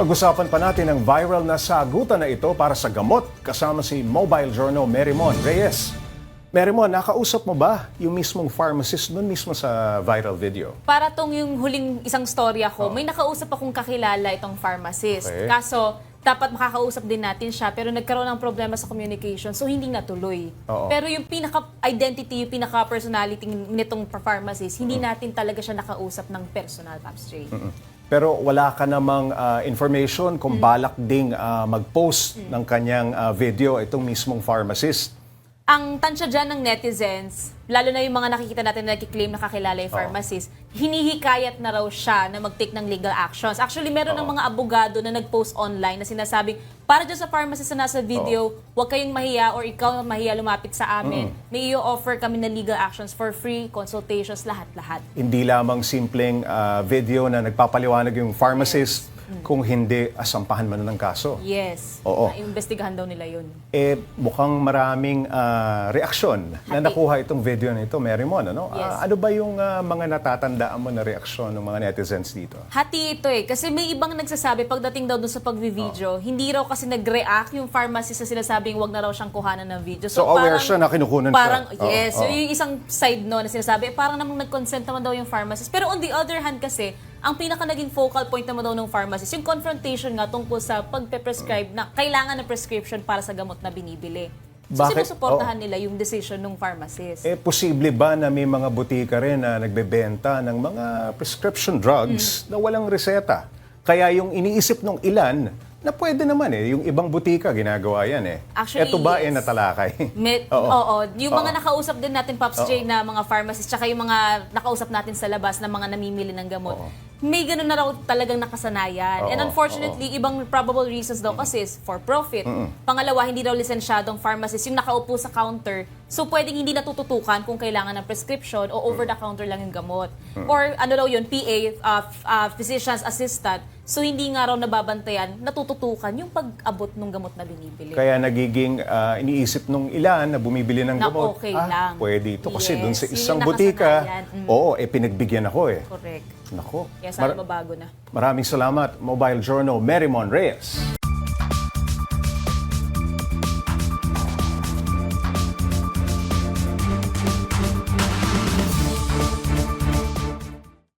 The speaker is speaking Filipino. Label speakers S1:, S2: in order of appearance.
S1: Pag-usapan pa natin ang viral na sagutan na ito para sa gamot kasama si Mobile Journal Merimon Reyes. Merimon, nakausap mo ba yung mismong pharmacist doon mismo sa viral video?
S2: Para tong yung huling isang storya ko, may nakausap akong kakilala itong pharmacist.
S1: Okay.
S2: Kaso, dapat makakausap din natin siya, pero nagkaroon ng problema sa communication, so hindi natuloy.
S1: Oo.
S2: Pero yung pinaka-identity, yung pinaka-personality nitong pharmacist, hindi natin talaga siya nakausap ng personal, Pops J.
S1: Pero wala ka namang ah, information kung balak ding ah, mag-post ng kanyang ah, video itong mismong pharmacist.
S2: Ang tansya dyan ng netizens, lalo na yung mga nakikita natin na nagkiklaim na kakilala yung pharmacist, hinihikayat na raw siya na mag-take ng legal actions. Actually, meron ng mga abogado na nag-post online na sinasabing, para dyan sa pharmacist na nasa video, huwag kayong mahiya or ikaw mahiya lumapit sa amin. May i-offer kami na legal actions for free, consultations, lahat-lahat.
S1: Hindi lamang simpleng ah, video na nagpapaliwanag yung pharmacist kung hindi asampahan man ng kaso.
S2: Yes.
S1: Oo.
S2: Imbestigahan daw nila yun.
S1: Eh, mukhang maraming ah, reaksyon na
S2: Hati.
S1: nakuha itong video na ito, Marymon. Ano?
S2: Yes.
S1: Ah, ano ba yung ah, mga natatandaan mo na reaksyon ng mga netizens dito?
S2: Hati ito eh. Kasi may ibang nagsasabi, pagdating daw dun sa pagvi-video, hindi raw kasi nag-react yung pharmacist sa sinasabing wag na raw siyang kuhanan ng video.
S1: So, aware siya na kinukunan siya.
S2: parang,
S1: Oo,
S2: Yes.
S1: oo.
S2: So, yung isang side no na sinasabi, eh, parang namang nag-consent naman daw yung pharmacist. Pero on the other hand kasi, ang pinaka naging focal point naman daw ng pharmacist, yung confrontation nga tungkol sa pagpe-prescribe na kailangan ng prescription para sa gamot na binibili. So,
S1: Bakit?
S2: sinusuportahan nila yung decision ng pharmacist.
S1: Eh, posible ba na may mga butika rin na nagbebenta ng mga prescription drugs
S2: Hmm.
S1: na walang reseta? Kaya yung iniisip ng ilan, na pwede naman eh, yung ibang butika ginagawa yan eh.
S2: Actually,
S1: Ito ba eh
S2: yes.
S1: natalakay?
S2: May,
S1: Oo.
S2: oo. Yung mga
S1: Oo.
S2: nakausap din natin, Pops J, na mga pharmacist, tsaka yung mga nakausap natin sa labas na mga namimili ng gamot, may ganun na raw talagang nakasanayan. And
S1: Oo,
S2: unfortunately, ibang probable reasons daw kasi is for profit. Pangalawa, hindi raw lisensyadong pharmacist yung nakaupo sa counter. So, pwedeng hindi natututukan kung kailangan ng prescription o over-the-counter lang yung gamot. Or ano raw yun, PA, uh, uh, physician's assistant. So, hindi nga raw nababantayan, natututukan yung pag-abot ng gamot na binibili.
S1: Kaya nagiging ah, iniisip nung ilan na bumibili ng
S2: Na
S1: gamot,
S2: okay
S1: ah,
S2: lang.
S1: pwede ito. Kasi
S2: Yes,
S1: dun sa isang butika.
S2: Mm.
S1: oo, eh pinagbigyan ako eh.
S2: Correct.
S1: Nako.
S2: Kaya sana
S1: Mar-
S2: mabago na.
S1: maraming salamat, Mobile Journal, Merimon Reyes.